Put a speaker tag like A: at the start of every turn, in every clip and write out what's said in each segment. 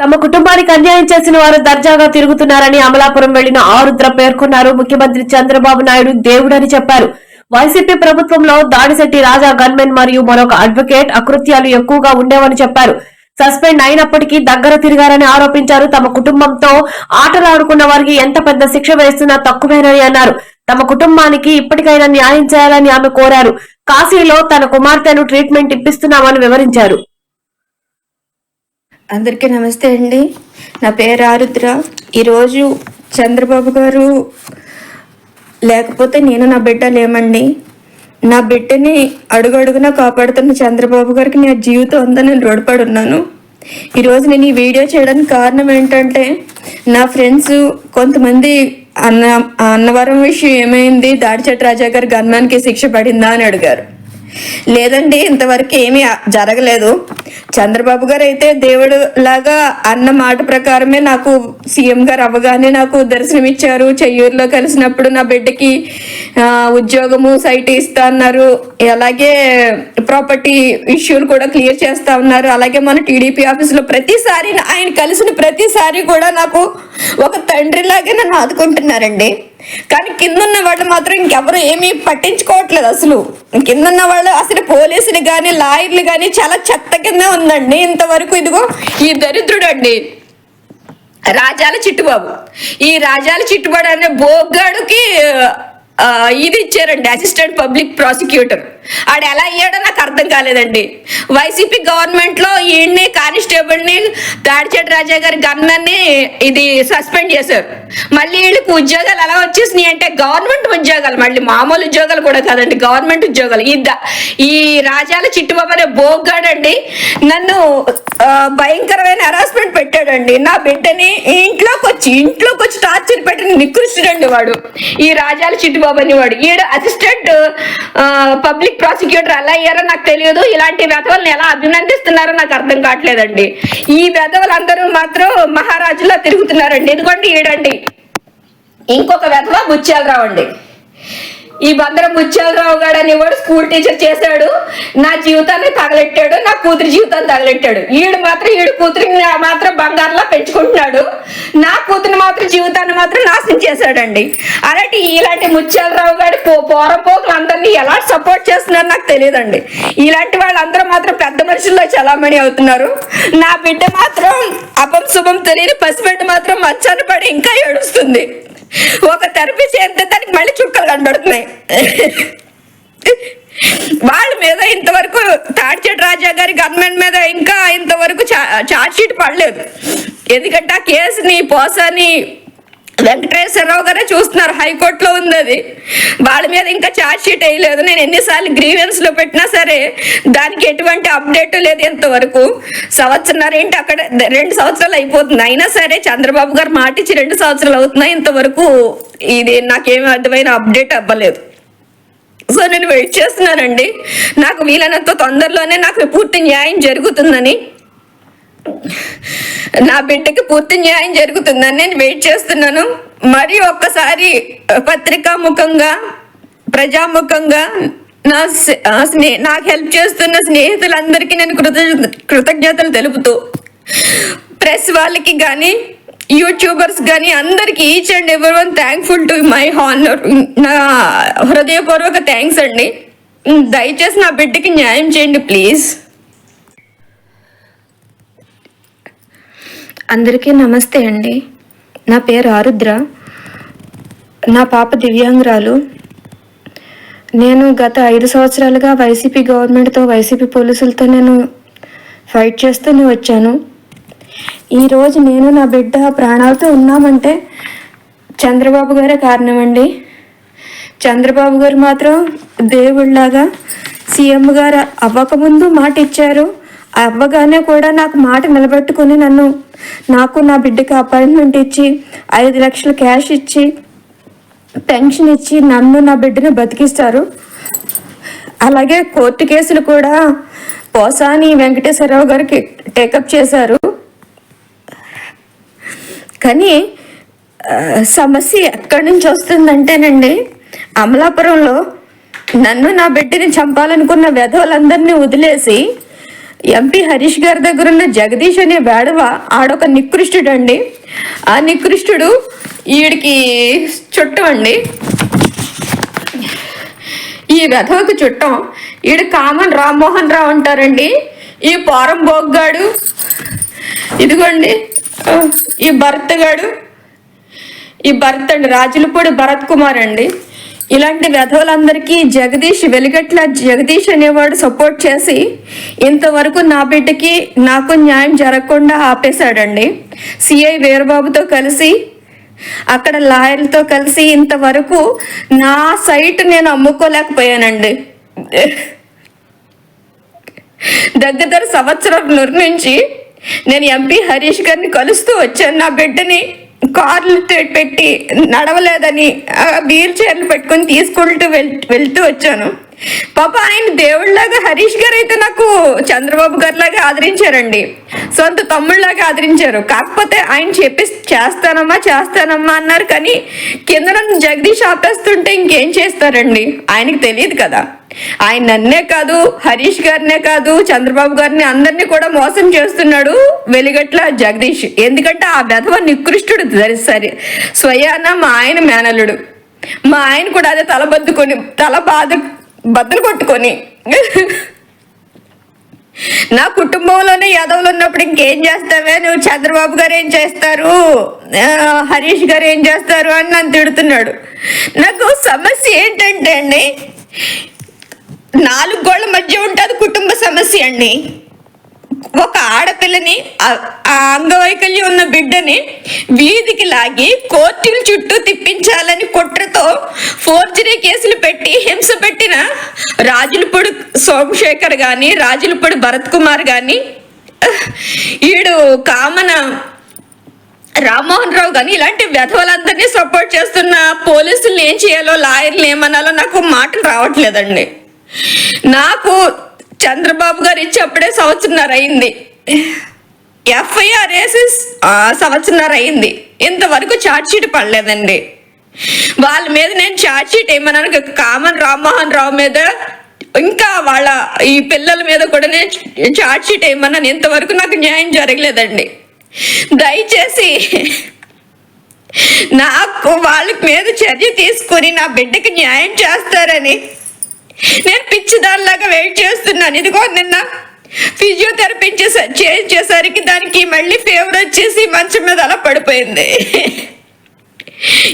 A: తమ కుటుంబానికి అన్యాయం చేసిన వారు దర్జాగా తిరుగుతున్నారని అమలాపురం వెళ్ళిన ఆరుద్ర పేర్కొన్నారు. ముఖ్యమంత్రి చంద్రబాబు నాయుడు దేవుడని చెప్పారు. వైసీపీ ప్రభుత్వంలో దాడిశెట్టి రాజా గన్మెన్ మరియు మరొక అడ్వకేట్ అకృత్యాలు ఎక్కువగా ఉండేవని చెప్పారు. సస్పెండ్ అయినప్పటికీ దగ్గర తిరిగారని ఆరోపించారు. తమ కుటుంబంతో ఆటలాడుకున్న వారికి ఎంత పెద్ద శిక్ష వేస్తున్నా తక్కువేనని అన్నారు. తమ కుటుంబానికి ఇప్పటికైనా న్యాయం చేయాలని ఆమె కోరారు. కాశీలో తన కుమార్తెను ట్రీట్మెంట్ ఇప్పిస్తున్నామని వివరించారు.
B: అందరికీ నమస్తే అండి. నా పేరు ఆరుద్ర. ఈరోజు చంద్రబాబు గారు లేకపోతే నేను నా బిడ్డ లేమండి. నా బిడ్డని అడుగు అడుగున కాపాడుతున్న చంద్రబాబు గారికి నా జీవితం అంతా నేను రుణపడి ఉన్నాను. ఈరోజు నేను ఈ వీడియో చేయడానికి కారణం ఏంటంటే నా ఫ్రెండ్స్ కొంతమంది అన్న అన్నవరం విషయం ఏమైంది? దాడిచెట్ రాజా గారి గన్మాన్కి శిక్ష పడిందా అని అడిగారు. లేదండి ఇంతవరకు ఏమీ జరగలేదు. చంద్రబాబు గారు అయితే దేవుడు లాగా అన్న మాట ప్రకారమే నాకు సీఎం గారు అవ్వగానే నాకు దర్శనం ఇచ్చారు. చెయ్యూరులో కలిసినప్పుడు నా బిడ్డకి ఉద్యోగము సైట్ ఇస్తా అన్నారు. అలాగే ప్రాపర్టీ ఇష్యూలు కూడా క్లియర్ చేస్తా ఉన్నారు. అలాగే మన టీడీపీ ఆఫీసులో ప్రతిసారి ఆయన కలిసిన ప్రతిసారి కూడా నాకు ఒక తండ్రిలాగే నన్ను ఆదుకుంటున్నారండి. కానీ కిందున్న వాళ్ళు మాత్రం ఇంకెవరు ఏమీ పట్టించుకోవట్లేదు అసలు. కిందన్న వాళ్ళు అసలు పోలీసులు కానీ లాయర్లు కానీ చాలా చెత్త కింద ఉందండి. ఇంతవరకు ఇదిగో ఈ దరిద్రుడు అండి రాజాల చిట్టుబాబు. ఈ రాజాల చిట్టుబాడు అనే బోగ్గాడుకి ఇది ఇచ్చారండి అసిస్టెంట్ పబ్లిక్ ప్రాసిక్యూటర్. ఆడు ఎలా అయ్యాడో నాకు అర్థం కాలేదండి. వైసీపీ గవర్నమెంట్లో ఈయన్ని కానిస్టేబుల్ని రాజా గారి గన్నని ఇది సస్పెండ్ చేశారు. మళ్ళీ వీళ్ళకి ఉద్యోగాలు ఎలా వచ్చేసినాయి అంటే గవర్నమెంట్ ఉద్యోగాలు మళ్ళీ మామూలు ఉద్యోగాలు కూడా కాదండి గవర్నమెంట్ ఉద్యోగాలు. ఈ ఈ రాజాల చిట్టుబాబనే బోగ్గాడండి. నన్ను భయంకరమైన హరాస్మెంట్ పెట్టాడండి. నా బిడ్డని ఇంట్లోకి వచ్చి ఇంట్లోకి వచ్చి టార్చర్ పెట్టిన నికృష్టుడండి వాడు. ఈ రాజాల చిట్టుబాబు వాడు ఈడు అసిస్టెంట్ పబ్లిక్ ప్రాసిక్యూటర్ ఎలా అయ్యారో నాకు తెలియదు. ఇలాంటి వెధవల్ని ఎలా అభినందిస్తున్నారో నాకు అర్థం కావట్లేదండి. ఈ వెధవలందరూ మాత్రం మహారాజులా తిరుగుతున్నారండి. ఎందుకంటే ఈడండి. ఇంకొక వెధవ బుచ్చాలు రావండి. ఈ బందర బుచ్చాలరావు గారు అనేవాడు స్కూల్ టీచర్ చేశాడు. నా జీవితాన్ని తగలెట్టాడు నా కూతురి జీవితాన్ని తగలెట్టాడు. ఈడు మాత్రం ఈడు కూతురిని మాత్రం బంగారంలా పెంచుకుంటున్నాడు. నా కూతురు మాత్రం జీవితాన్ని మాత్రం నాశనం చేశాడండి. అలాంటి ఇలాంటి ముత్యాలరావు గారి పో పోరపోకులు అందరినీ ఎలా సపోర్ట్ చేస్తున్నారో నాకు తెలియదండి. ఇలాంటి వాళ్ళందరూ మాత్రం పెద్ద మనుషుల్లో చలామణి అవుతున్నారు. నా బిడ్డ మాత్రం అపం శుభం తెలియని పసిబిడ్డ మాత్రం మచ్చాన పడి ఇంకా ఏడుస్తుంది. ఒక థెరపీ చేస్తే దానికి మళ్ళీ చుక్కలు కనబడుతున్నాయి. వాళ్ళ మీద ఇంతవరకు తాడిచేటి రాజా గారి గవర్నమెంట్ మీద ఇంకా ఇంతవరకు చార్జ్ షీట్ పడలేదు. ఎందుకంటే ఆ కేసుని పోసాని వెంకటేశ్వరరావు గారే చూస్తున్నారు. హైకోర్టులో ఉంది అది. వాళ్ళ మీద ఇంకా ఛార్జ్ షీట్ వేయలేదు. నేను ఎన్నిసార్లు గ్రీవెన్స్లో పెట్టినా సరే దానికి ఎటువంటి అప్డేట్ లేదు ఇంతవరకు సంవత్సరం ఏంటి అక్కడ? రెండు సంవత్సరాలు అయిపోతుంది. అయినా సరే చంద్రబాబు గారు మాటిచ్చి రెండు సంవత్సరాలు అవుతున్నాయి ఇంతవరకు. ఇది నాకేం అర్థమైన అప్డేట్ అవ్వలేదు. సో నేను వెయిట్ చేస్తున్నానండి. నాకు వీలైనంత తొందరలోనే నాకు పూర్తి న్యాయం జరుగుతుందని. నా బిడ్డకి పూర్తి న్యాయం జరుగుతుందని నేను వెయిట్ చేస్తున్నాను. మరి ఒక్కసారి పత్రికా ముఖంగా ప్రజాముఖంగా నా స్నే నాకు హెల్ప్ చేస్తున్న స్నేహితులందరికీ నేను కృతజ్ఞ కృతజ్ఞతలు తెలుపుతూ ప్రెస్ వాళ్ళకి కానీ యూట్యూబర్స్ కానీ అందరికి ఈచ్ అండ్ ఎవరి one thankful to my honour నా హృదయపూర్వక థ్యాంక్స్ అండి. దయచేసి నా బిడ్డకి న్యాయం చేయండి ప్లీజ్ అందరికీ నమస్తే అండి. నా పేరు ఆరుద్ర. నా పాప దివ్యాంగురాలు. నేను గత ఐదు సంవత్సరాలుగా వైసీపీ గవర్నమెంట్తో వైసీపీ పోలీసులతో నేను ఫైట్ చేస్తూనే వచ్చాను. ఈరోజు నేను నా బిడ్డ ప్రాణాలతో ఉన్నామంటే చంద్రబాబు గారే కారణం అండి చంద్రబాబు గారు మాత్రం దేవుళ్ళలాగా సీఎం గారు అవ్వకముందు మాట ఇచ్చారు అవ్వగానే కూడా నాకు మాట నిలబెట్టుకుని నన్ను నాకు నా బిడ్డకి అపాయింట్మెంట్ ఇచ్చి ఐదు లక్షలు క్యాష్ ఇచ్చి పెన్షన్ ఇచ్చి నన్ను నా బిడ్డను బతికిస్తారు. అలాగే కోర్టు కేసులు కూడా పోసాని వెంకటేశ్వరరావు గారికి టేకప్ చేశారు. కానీ సమస్య ఎక్కడి నుంచి వస్తుందంటేనండి అమలాపురంలో నన్ను నా బిడ్డని చంపాలనుకున్న వెధవులందరినీ వదిలేసి ఎంపీ హరీష్ గారి దగ్గర ఉన్న జగదీష్ అనే వేడవ ఆడొక నికృష్టుడు అండి ఆ నికృష్టుడు ఈడికి చుట్టం అండి. ఈ వెధవకు చుట్టం. ఈడు కామన్ రామ్మోహన్ రావు అంటారండి. ఈ పోరం బోగ్గాడు ఇదిగోండి. ఈ భరత్ గాడు ఈ భరత్ అండి రాజులపూడి భరత్ కుమార్ అండి. ఇలాంటి వెధవులందరికీ జగదీష్ వెలిగట్ల జగదీష్ అనేవాడు సపోర్ట్ చేసి ఇంతవరకు నా బిడ్డకి నాకు న్యాయం జరగకుండా ఆపేశాడండి. సిఐ వీరబాబుతో కలిసి అక్కడ లాయర్లతో కలిసి ఇంతవరకు నా సైట్ నేను అమ్ముకోలేకపోయానండి. దగ్గర సంవత్సరం నుంచి నేను ఎంపీ హరీష్ గారిని కలుస్తూ వచ్చాను నా బిడ్డని. కార్లు పెట్టి నడవలేదని వీల్ చైర్లు పెట్టుకొని తీసుకుంటూ వెళ్ వెళ్తూ వచ్చాను. పాప ఆయన దేవుళ్ళలాగా హరీష్ గారు అయితే నాకు చంద్రబాబు గారిలాగా ఆదరించారండి. సొంత తమ్ముళ్ళలాగా ఆదరించారు. కాకపోతే ఆయన చెప్పి చేస్తానమ్మా చేస్తానమ్మా అన్నారు. కానీ కింద నన్ను జగదీష్ ఆపేస్తుంటే ఇంకేం చేస్తారండి? ఆయనకి తెలియదు కదా. ఆయన నన్నే కాదు హరీష్ గారినే కాదు చంద్రబాబు గారిని అందరినీ కూడా మోసం చేస్తున్నాడు వెలిగట్ల జగదీష్. ఎందుకంటే ఆ వెధవ నికృష్టుడు సరే స్వయాన మా ఆయన మేనలుడు మా ఆయన కూడా అదే తల బద్దుకొని తల బాధ బద్దలు కొట్టుకొని. నా కుటుంబంలోనే యాదవులు ఉన్నప్పుడు ఇంకేం చేస్తావే? నువ్వు చంద్రబాబు గారు ఏం చేస్తారు? హరీష్ గారు ఏం చేస్తారు? అని నన్ను తిడుతున్నాడు. నాకు సమస్య ఏంటంటే అండి నాలుగు గోళ్ళ మధ్య ఉంటుంది కుటుంబ సమస్య అండి. ఒక ఆడపిల్లని ఆ- అంగవైకల్యం ఉన్న బిడ్డని వీధికి లాగి కోర్టుల చుట్టూ తిప్పించాలని కుట్రతో ఫోర్జరీ కేసులు పెట్టి హింస పెట్టిన రాజులపూడి సోమశేఖర్ కానీ రాజులపూడి భరత్ కుమార్ కానీ ఈడు కామన రామ్మోహన్ రావు కానీ ఇలాంటి వ్యధవలందరినీ సపోర్ట్ చేస్తున్న పోలీసులు ఏం చేయాలో లాయర్లు ఏమనాలో నాకు మాటలు రావట్లేదండి. నాకు చంద్రబాబు గారు ఇచ్చి అప్పుడే సంవత్సరంన్నర అయింది. ఎఫ్ఐఆర్ వేసి సంవత్సరంన్నర అయింది. ఇంతవరకు ఛార్జ్ షీట్ పడలేదండి. వాళ్ళ మీద నేను ఛార్జ్ షీట్ ఏమన్నాను కామన్ రామ్మోహన్ రావు మీద ఇంకా వాళ్ళ ఈ పిల్లల మీద కూడా నేను ఛార్జ్ షీట్ ఏమన్నాను ఇంతవరకు నాకు న్యాయం జరగలేదండి. దయచేసి నాకు వాళ్ళ మీద చర్య తీసుకొని నా బిడ్డకి న్యాయం చేస్తారని నేను పిచ్చిదానిలాగా వెయిట్ చేస్తున్నాను. ఇదిగో నిన్న ఫిజియోథెరపీ చేసే- చేసేసరికి దానికి మళ్ళీ ఫీవర్ వచ్చేసి మంచం మీద అలా పడిపోయింది.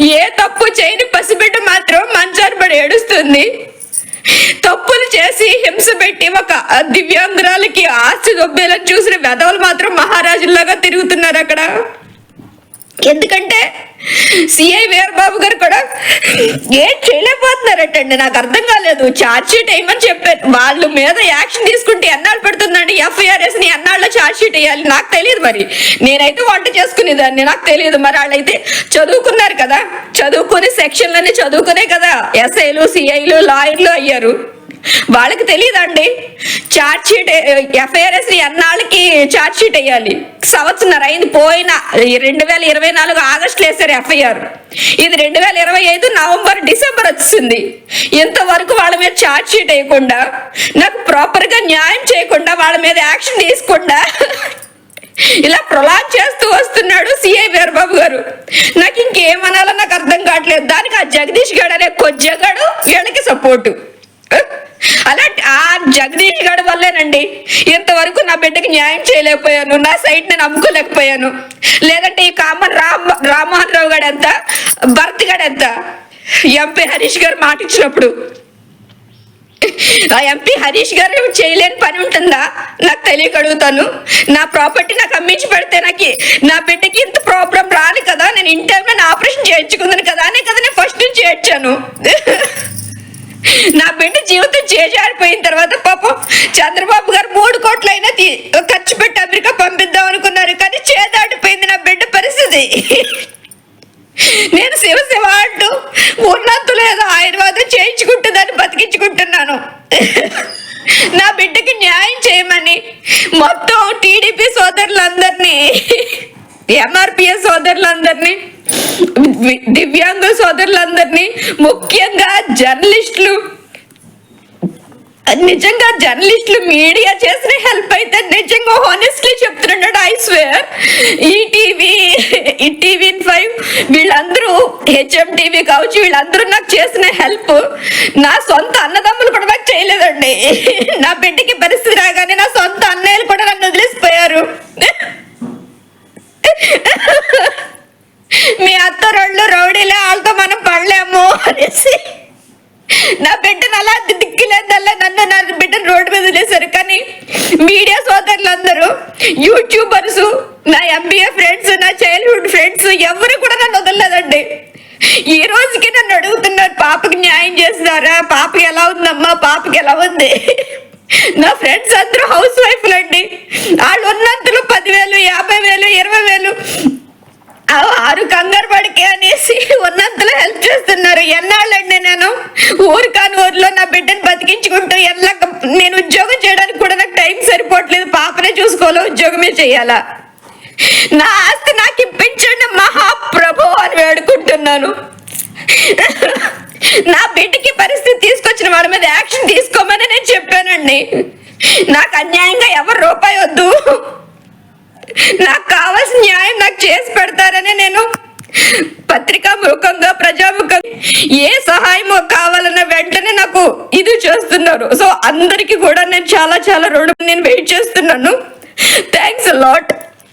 B: ఏ తప్పు చేయని పసిబిడ్డ మాత్రం మంచాన్ని పడి ఏడుస్తుంది. తప్పులు చేసి హింస పెట్టి ఒక దివ్యాంగురాలకి ఆస్తి దొబ్బేలా చూసిన వెధవలు మాత్రం మహారాజుల్లాగా తిరుగుతున్నారు అక్కడ. ఎందుకంటే సిఐ వీరబాబు గారు కూడా ఏం చేయలేకపోతున్నారటండి. నాకు అర్థం కాలేదు. ఛార్జ్ షీట్ వేయమని చెప్పారు. వాళ్ళ మీద యాక్షన్ తీసుకుంటే ఎన్నాళ్ళు పెడుతుందండి? ఎఫ్ఐఆర్ఎస్ని ఎన్నాళ్ళలో ఛార్జ్ షీట్ వేయాలి? నాకు తెలియదు మరి. నేనైతే వంట చేసుకునేదాన్ని. నాకు తెలియదు. మరి వాళ్ళైతే చదువుకున్నారు కదా. చదువుకునే సెక్షన్లన్నీ చదువుకునే కదా. ఎస్ఐలు సిఐలు లాయర్లు అయ్యారు. వాళ్ళకి తెలియదండి చార్జ్ షీట్ ఎఫ్ఐఆర్ఎస్ ఎన్నాళ్ళకి చార్జ్ షీట్ వేయాలి? సంవత్సరం అయింది పోయిన రెండు వేల ఇరవై నాలుగు ఆగస్టులో వేశారు ఎఫ్ఐఆర్ ఇది రెండు వేల ఇరవై ఐదు నవంబర్ డిసెంబర్ వచ్చింది. ఇంతవరకు వాళ్ళ మీద చార్జ్ షీట్ వేయకుండా నాకు ప్రాపర్గా న్యాయం చేయకుండా వాళ్ళ మీద యాక్షన్ తీసుకుండా ఇలా ప్రొలాంగ్ చేస్తూ వస్తున్నాడు సిఐ వీరబాబు గారు. నాకు ఇంకేమనాలో నాకు అర్థం కావట్లేదు. దానికి ఆ జగదీష్ గారు అనే కొజ్జగాడు వీళ్ళకి సపోర్టు అలా ఆ జగదీష్ గడి వల్లేనండి. ఇంతవరకు నా బిడ్డకి న్యాయం చేయలేకపోయాను. నా సైట్ నేను అమ్ముకోలేకపోయాను. లేదంటే ఈ కామన్ రామ్ రామ్మోహన్ రావు గారు ఎంత భరత్ గారు ఎంత ఎంపీ హరీష్ గారు మాట ఇచ్చినప్పుడు. ఆ ఎంపీ హరీష్ గారు చేయలేని పని ఉంటుందా? నాకు తెలియక అడుగుతాను నా ప్రాపర్టీ నాకు అమ్మించి పెడితే నాకు నా బిడ్డకి ఇంత ప్రాబ్లం రాదు కదా? నేను ఇన్ టైంలో నా ఆపరేషన్ చేయించుకుందాను కదా అనే కదా నేను ఫస్ట్ నుంచి ఏడ్చాను. నా జీవితం చేజారిపోయిన తర్వాత పాపం చంద్రబాబు గారు మూడు కోట్లైనా ఖర్చు పెట్టి అమెరికా పంపిద్దాం అనుకున్నారు కానీ చేదాటిపోయింది నా బిడ్డ పరిస్థితి. నేను శివ శివ అంటూ ఉన్నంత లేదా ఆయుర్వేదం చేయించుకుంటుందని బతికించుకుంటున్నాను. నా బిడ్డకి న్యాయం చేయమని మొత్తం టీడీపీ సోదరులందరినీ ఎంఆర్పిఎస్ సోదరులందరినీ వి- దివ్యాంగ సోదరులందరినీ ముఖ్యంగా జర్నలిస్టులు నిజంగా జర్నలిస్టులు మీడియా చేసిన హెల్ప్ అయితే నిజంగా హానెస్ట్లీ చెప్తున్నాడు I swear E TV E TV five వీళ్ళందరూ హెచ్ఎం టీవీ కావచ్చు వీళ్ళందరూ నాకు చేసిన హెల్ప్ నా సొంత అన్నదమ్ములు కూడా నాకు చేయలేదండి. నా బిడ్డకి పరిస్థితి రాగానే నా సొంత అన్నయ్యలు కూడా నన్ను వదిలేసిపోయారు. మీ అత్త రెండు రౌడీలే వాళ్ళతో మనం పడలేము అనేసి. నా బిడ్డను అలా దిక్కులేదల్లా నన్ను నా బిడ్డను రోడ్డు మీద వదిలేశారు. కానీ మీడియా సోదరులందరూ యూట్యూబర్స్ నా ఎంబీఏ ఫ్రెండ్స్ నా చైల్డ్హుడ్ ఫ్రెండ్స్ ఎవరు కూడా నన్ను వదలలేదండి. ఈ రోజుకి నన్ను అడుగుతున్నారు పాపకి న్యాయం చేస్తున్నారా? పాపకి ఎలా ఉందమ్మా? పాపకి ఎలా ఉంది? నా ఫ్రెండ్స్ అందరూ హౌస్ వైఫ్లు అండి వాళ్ళు ఉన్నంతలో పదివేలు యాభై వేలు ఇరవై వేలు వారు కంగారు పడికే అనేసి ఉన్నంతలో హెల్ప్ చేస్తున్నారు. ఎన్నాళ్ళండి నేను? ఊరు కాని ఊర్లో నా బిడ్డను బతికించుకుంటూ ఎలా నేను ఉద్యోగం చేయడానికి కూడా నాకు టైం సరిపోవట్లేదు. పాపనే చూసుకోవాలో ఉద్యోగమే చేయాలా? నా ఆస్తి నాకు ఇప్పించండి మహాప్రభు అని వేడుకుంటున్నాను. నా బిడ్డకి పరిస్థితి తీసుకొచ్చిన వాడి మీద యాక్షన్ తీసుకోమని నేను చెప్పానండి. నాకు అన్యాయంగా ఎవరు రూపాయి వద్దు. నాకు కావాల్సిన న్యాయం నాకు చేసి పెడతారని నేను పత్రికా ముఖంగా ప్రజాముఖం ఏ సహాయం కావాలన్న వెంటనే నాకు ఇది చేస్తున్నారు. సో అందరికీ కూడా నేను చాలా చాలా రుణం నేను వెయిట్ చేస్తున్నాను. Thanks lot